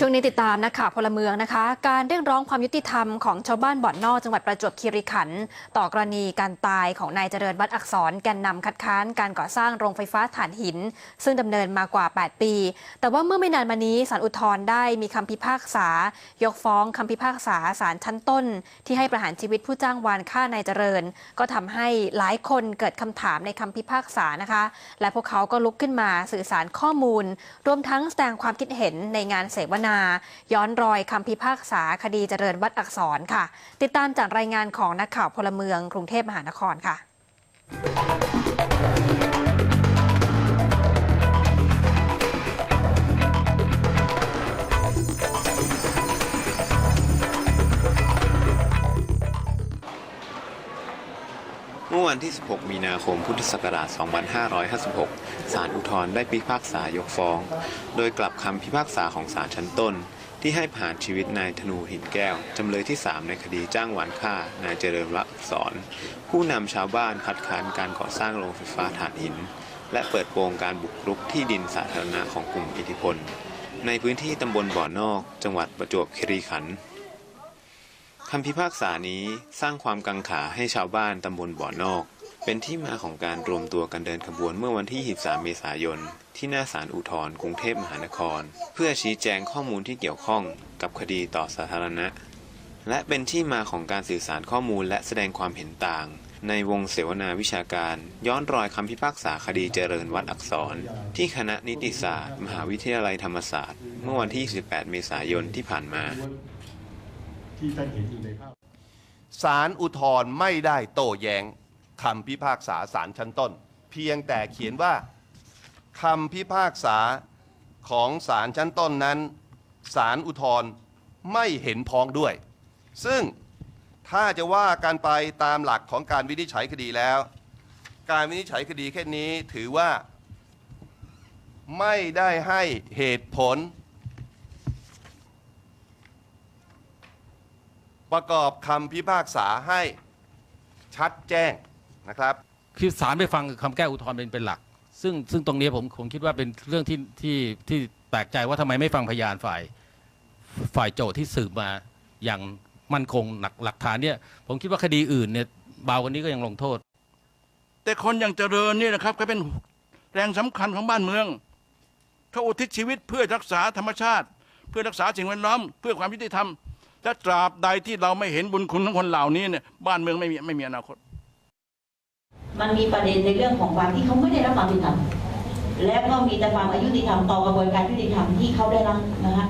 ช่วงนี้ติดตามนะคะพลเมืองนะคะ การเรียกร้องความยุติธรรมของชาวบ้านบ่อนนอกจังหวัดประจวบคีรีขันธ์ต่อกรณีการตายของนายเจริญวัดอักษรแกนนำคัดค้านการก่อสร้างโรงไฟฟ้าถ่านหิน ซึ่งดำเนินมากว่า 8 ปี แต่ว่าเมื่อไม่นานมานี้ศาลอุทธรณ์ได้มีคำพิพากษา ยกฟ้องคำพิพากษาศาลชั้นต้น ที่ให้ประหารชีวิตผู้จ้างวานฆ่านายเจริญ ก็ทำให้หลายคนเกิดคำถามในคำพิพากษานะคะ และพวกเขาก็ลุกขึ้นมาสื่อสารข้อมูล รวมทั้งแสดงความคิดเห็นในงานเสวนาย้อนรอยคำพิพากษาคดีเจริญวัดอักษรค่ะ ติดตามจากรายงานของนักข่าวพลเมืองกรุงเทพมหานครค่ะ เมื่อวันที่ 16 มีนาคม พุทธศักราช 2556 ศาลอุทธรณ์ได้พิพากษายกฟ้อง โดยกลับคำพิพากษาของศาลชั้นต้น ที่ให้ผ่านชีวิตนายธนูหินแก้ว จำเลยที่ 3 ในคดีจ้างหวานฆ่า นายเจริญวัดอักษร ผู้นำชาวบ้านคัดค้านการก่อสร้างโรงไฟฟ้าถ่านหิน และเปิดโปงการบุกรุกที่ดินสาธารณะของกลุ่มอิทธิพล ในพื้นที่ตำบลบ่อนอก จังหวัดประจวบคีรีขันธ์ คำพิพากษานี้สร้างความกังขาให้ชาวบ้านตำบลบ่อนอก เป็นที่มาของการรวมตัวกันเดินขบวนเมื่อวันที่ 23 เมษายน ที่หน้าศาลอุทธรณ์กรุงเทพมหานคร เพื่อชี้แจงข้อมูลที่เกี่ยวข้องกับคดีต่อสาธารณะ และเป็นที่มาของการสื่อสารข้อมูลและแสดงความเห็นต่าง ในวงเสวนาวิชาการ ย้อนรอยคำพิพากษาคดีเจริญวัดอักษร ที่คณะนิติศาสตร์ มหาวิทยาลัยธรรมศาสตร์ เมื่อวันที่ 18 เมษายนที่ผ่านมา ที่ท่านเห็นอยู่ในภาพศาลอุทธรณ์ไม่ได้โต้แย้งคำพิพากษาศาลชั้นต้น เพียงแต่เขียนว่าคำพิพากษาของศาลชั้นต้นนั้นศาลอุทธรณ์ไม่เห็นพ้องด้วย ซึ่งถ้าจะว่ากันไปตามหลักของการวินิจฉัยคดีแล้ว การวินิจฉัยคดีแค่นี้ถือว่าไม่ได้ให้เหตุผล ประกอบคำพิพากษาให้ชัดแจ้งนะครับ คือศาลไปฟังคำแก้อุทธรณ์เป็นเป็นหลัก ซึ่งซึ่งตรงนี้ผมผมคิดว่าเป็นเรื่องที่ที่ที่แปลกใจว่าทำไมไม่ฟังพยานฝ่ายฝ่ายโจทย์ที่สืบมาอย่างมั่นคงหลักหลักฐานเนี่ยผมคิดว่าคดีอื่นเนี่ยเบากว่านี้ก็ยังลงโทษ แต่คนอย่างเจริญนี่นะครับ ก็เป็นแรงสำคัญของบ้านเมือง เขาอุทิศชีวิตเพื่อรักษาธรรมชาติ เพื่อรักษาสิ่งแวดล้อม เพื่อความยุติธรรม และตราบใดที่เราไม่เห็นบุญคุณของคนเหล่านี้เนี่ยบ้านเมืองไม่มีไม่มีอนาคต มันมีประเด็นในเรื่องของความที่เขาไม่ได้รับความยุติธรรมและก็มีแต่ความอายุติธรรมต่อกระบวนการยุติธรรมที่เขาได้รับนะฮะ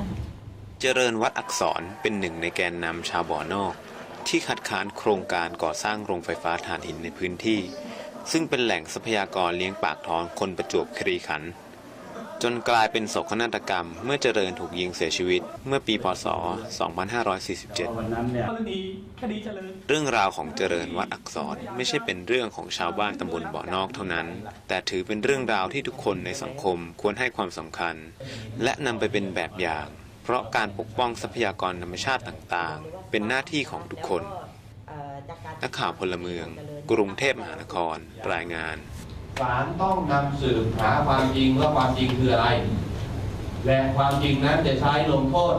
เจริญวัดอักษรเป็นหนึ่งในแกนนำชาวบ่อนอก ที่คัดค้านโครงการก่อสร้างโรงไฟฟ้าถ่านหินในพื้นที่ ซึ่งเป็นแหล่งทรัพยากรเลี้ยงปากท้องคนประจวบคีรีขันธ์ จนกลายเป็นโศกนาฏกรรม เมื่อเจริญถูกยิงเสียชีวิต เมื่อปีพศ 2547วันนั้นเนี่ยคดีเจริญเรื่องราวของเจริญวัดอักษรไม่ใช่เป็นเรื่องของชาวบ้านตำบลบ่อนอกเท่านั้น แต่ถือเป็นเรื่องราวที่ทุกคนในสังคมควรให้ความสำคัญ และนำไปเป็นแบบอย่าง เพราะการปกป้องทรัพยากรธรรมชาติต่างๆ เป็นหน้าที่ของทุกคนนักข่าวพลเมือง กรุงเทพมหานคร รายงาน ศาลต้องนำสืบหาความจริงว่าความจริงคืออะไร และความจริงนั้นจะใช้ลงโทษ